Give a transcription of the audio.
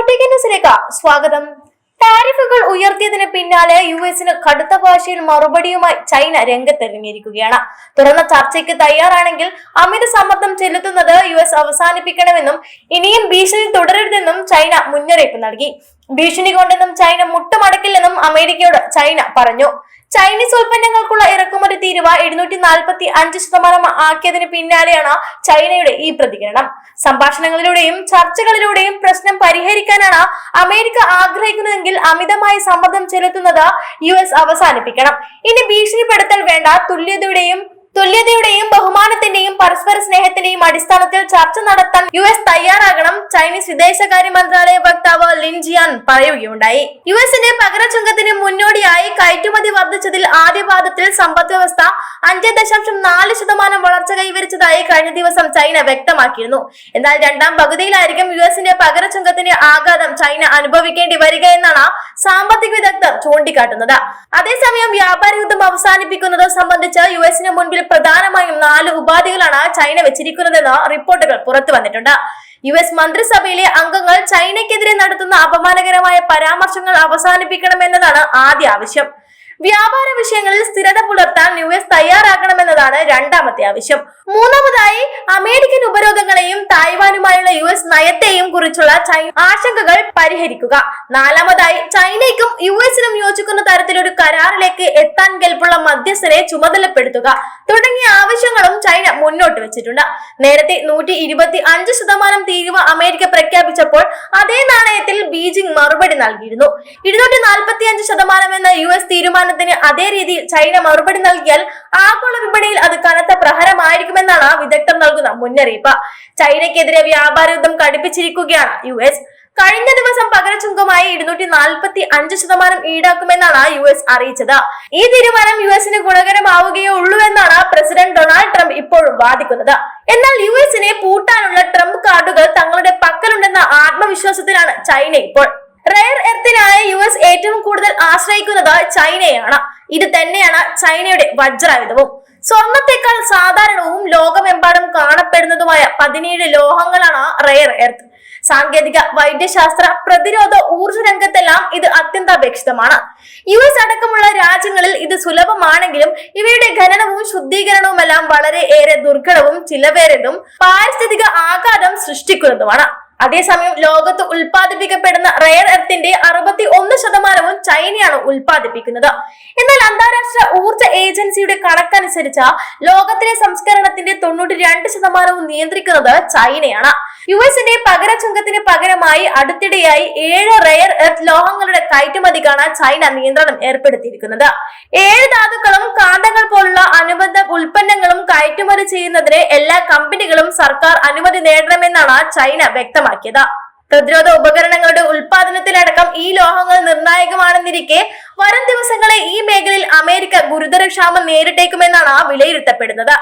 ന്യൂസിലേക്ക് സ്വാഗതം. ടാരിഫുകൾ ഉയർത്തിയതിന് പിന്നാലെ യു എസിന് കടുത്ത ഭാഷയിൽ മറുപടിയുമായി ചൈന രംഗത്തിറങ്ങിയിരിക്കുകയാണ്. തുറന്ന ചർച്ചയ്ക്ക് തയ്യാറാണെങ്കിൽ അമിത സമ്മർദ്ദം ചെലുത്തുന്നത് യു എസ് അവസാനിപ്പിക്കണമെന്നും ഇനിയും ഭീഷണി തുടരരുതെന്നും ചൈന മുന്നറിയിപ്പ് നൽകി. ഭീഷണി കൊണ്ടെന്നും ചൈന മുട്ടുമടക്കില്ലെന്നും അമേരിക്കയോട് ചൈന പറഞ്ഞു. ചൈനീസ് ഉൽപ്പന്നങ്ങൾക്കുള്ള ഇറക്കുമതി തീരുവ എഴുന്നൂറ്റി നാൽപ്പത്തി അഞ്ച് ശതമാനം ആക്കിയതിന് പിന്നാലെയാണ് ചൈനയുടെ ഈ പ്രതികരണം. സംഭാഷണങ്ങളിലൂടെയും ചർച്ചകളിലൂടെയും പ്രശ്നം പരിഹരിക്കാനാണ് അമേരിക്ക ആഗ്രഹിക്കുന്നതെങ്കിൽ അമിതമായി സമ്മർദ്ദം ചെലുത്തുന്നത് യു എസ് അവസാനിപ്പിക്കണം. ഇനി ഭീഷണിപ്പെടുത്തൽ വേണ്ട. തുല്യതയുടെയും തുല്യതയുടെയും ബഹുമാനത്തിന്റെയും പരസ്പര സ്നേഹത്തിന്റെയും അടിസ്ഥാനത്തിൽ ചർച്ച നടത്താൻ യു എസ് തയ്യാറാകണം. ചൈനീസ് വിദേശകാര്യ മന്ത്രാലയ വക്താവ് ലിൻ ജിയാൻ പറയുകയുണ്ടായി. യു എസിന്റെ പകരച്ചുങ്കത്തിന് മുന്നോടിയായി കയറ്റുമതി വർദ്ധിച്ചതിൽ ആദ്യപാദത്തിൽ സമ്പദ് വ്യവസ്ഥ അഞ്ച് ദശാംശം നാല് ശതമാനം വളർച്ച കൈവരിച്ചതായി കഴിഞ്ഞ ദിവസം ചൈന വ്യക്തമാക്കിയിരുന്നു. എന്നാൽ രണ്ടാം പകുതിയിലായിരിക്കും യു എസിന്റെ പകരച്ചുങ്കത്തിന്റെ ആഘാതം ചൈന അനുഭവിക്കേണ്ടി വരിക എന്നാണ് സാമ്പത്തിക വിദഗ്ധർ ചൂണ്ടിക്കാട്ടുന്നത്. അതേസമയം വ്യാപാര യുദ്ധം അവസാനിപ്പിക്കുന്നത് സംബന്ധിച്ച് യു എസിന് മുൻപിൽ പ്രധാനമായും നാല് ഉപാധികളാണ് ചൈന വെച്ചിരിക്കുന്നതെന്ന് റിപ്പോർട്ടുകൾ പുറത്തു വന്നിട്ടുണ്ട് യു എസ് മന്ത്രിസഭയിലെ അംഗങ്ങൾ ചൈനയ്ക്കെതിരെ നടത്തുന്ന അപമാനകരമായ പരാമർശങ്ങൾ അവസാനിപ്പിക്കണമെന്നതാണ് ആദ്യ ആവശ്യം. വ്യാപാര വിഷയങ്ങളിൽ സ്ഥിരത പുലർത്താൻ യു എസ് തയ്യാറാകണമെന്നതാണ് രണ്ടാമത്തെ ആവശ്യം. മൂന്നാമതായി അമേരിക്കൻ ഉപരോധങ്ങളെയും തായ്വാനുമായുള്ള യു എസ് നയത്തെയും കുറിച്ചുള്ള ആശങ്കകൾ പരിഹരിക്കുക. നാലാമതായി ചൈനയ്ക്കും യു എസിനും യോജിക്കുന്ന തരത്തിലൊരു കരാറിലേക്ക് എത്താൻ കെൽപ്പുള്ള മധ്യസ്ഥരെ ചുമതലപ്പെടുത്തുക തുടങ്ങിയ ആവശ്യങ്ങളും ചൈന മുന്നോട്ട് വെച്ചിട്ടുണ്ട്. നേരത്തെ നൂറ്റി ഇരുപത്തി അഞ്ച് ശതമാനം തീരുവ അമേരിക്ക പ്രഖ്യാപിച്ചപ്പോൾ അതേ നാണയത്തിൽ ബീജിംഗ് മറുപടി നൽകിയിരുന്നു. ഇരുന്നൂറ്റി നാൽപ്പത്തി അഞ്ച് ശതമാനം എന്ന യു എസ് തീരുമാനത്തിന് അതേ രീതിയിൽ ചൈന മറുപടി നൽകിയാൽ ആഗോള വിപണിയിൽ അത് കനത്ത പ്രഹരമായിരിക്കുമെന്നാണ് വിദഗ്ധർ നൽകുന്ന മുന്നറിയിപ്പ്. ചൈനയ്ക്കെതിരെ വ്യാപാര യുദ്ധം കടുപ്പിച്ചിരിക്കുകയാണ്. യു എസ് കഴിഞ്ഞ ദിവസം പകരച്ചുങ്കമായി ഇരുന്നൂറ്റി നാൽപ്പത്തി അഞ്ച് ശതമാനം ഈടാക്കുമെന്നാണ് യു എസ് അറിയിച്ചത്. ഈ തീരുമാനം യു എസിന് ഗുണകരമാവുകയേ ഉള്ളൂ എന്നാണ് പ്രസിഡന്റ് ഡൊണാൾഡ് ട്രംപ് ഇപ്പോഴും വാദിക്കുന്നത്. എന്നാൽ യു എസിനെ പൂട്ടാനുള്ള ട്രംപ് കാർഡുകൾ തങ്ങളുടെ പക്കലുണ്ടെന്ന ആത്മവിശ്വാസത്തിലാണ് ചൈന ഇപ്പോൾ. റയർ എർത്തിനായ യു എസ് ഏറ്റവും കൂടുതൽ ആശ്രയിക്കുന്നത് ചൈനയാണ്. ഇത് തന്നെയാണ് ചൈനയുടെ വജ്രായുധവും. സ്വർണത്തെക്കാൾ സാധാരണവും ലോകമെമ്പാടും കാണപ്പെടുന്നതുമായ പതിനേഴ് ലോഹങ്ങളാണ് റയർ എർത്ത് സാങ്കേതിക വൈദ്യശാസ്ത്ര പ്രതിരോധ ഊർജ രംഗത്തെല്ലാം ഇത് അത്യന്താപേക്ഷിതമാണ്. യു എസ് അടക്കമുള്ള രാജ്യങ്ങളിൽ ഇത് സുലഭമാണെങ്കിലും ഇവയുടെ ഖനനവും ശുദ്ധീകരണവുമെല്ലാം വളരെ ഏറെ ദുർഘടവും ചിലവേറിയതും പാരിസ്ഥിതിക ആഘാതം സൃഷ്ടിക്കുന്നതുമാണ്. അതേസമയം ലോകത്ത് ഉൽപ്പാദിപ്പിക്കപ്പെടുന്ന റയർ എർത്തിന്റെ അറുപത്തി ഒന്ന് ശതമാനവും ചൈനയാണ് ഉൽപ്പാദിപ്പിക്കുന്നത്. എന്നാൽ അന്താരാഷ്ട്ര ഊർജ ഏജൻസിയുടെ കണക്കനുസരിച്ച് ലോകത്തിലെ സംസ്കരണത്തിന്റെ തൊണ്ണൂറ്റി രണ്ട് ശതമാനവും നിയന്ത്രിക്കുന്നത് ചൈനയാണ്. യു എസിന്റെ പകരച്ചുങ്കത്തിന് പകരമായി അടുത്തിടെയായി ഏഴ് റയർ എർത്ത് ലോഹങ്ങളുടെ കയറ്റുമതിക്കാണ് ചൈന നിയന്ത്രണം ഏർപ്പെടുത്തിയിരിക്കുന്നത്. ഏഴ് ധാതുക്കളും കാന്തങ്ങൾ പോലുള്ള അനുബന്ധ ഉൽപ്പന്നങ്ങളും കയറ്റുമതി ചെയ്യുന്നതിന് എല്ലാ കമ്പനികളും സർക്കാർ അനുമതി നേടണമെന്നാണ് ചൈന വ്യക്തമാക്കിയത് പ്രതിരോധ ഉപകരണങ്ങളുടെ ഉൽപാദനത്തിലടക്കം ഈ ലോഹങ്ങൾ നിർണായകമാണെന്നിരിക്കെ വരും ദിവസങ്ങളെ ഈ മേഖലയിൽ അമേരിക്ക ഗുരുതര ക്ഷാമം നേരിട്ടേക്കുമെന്നാണ് വിലയിരുത്തപ്പെടുന്നത്.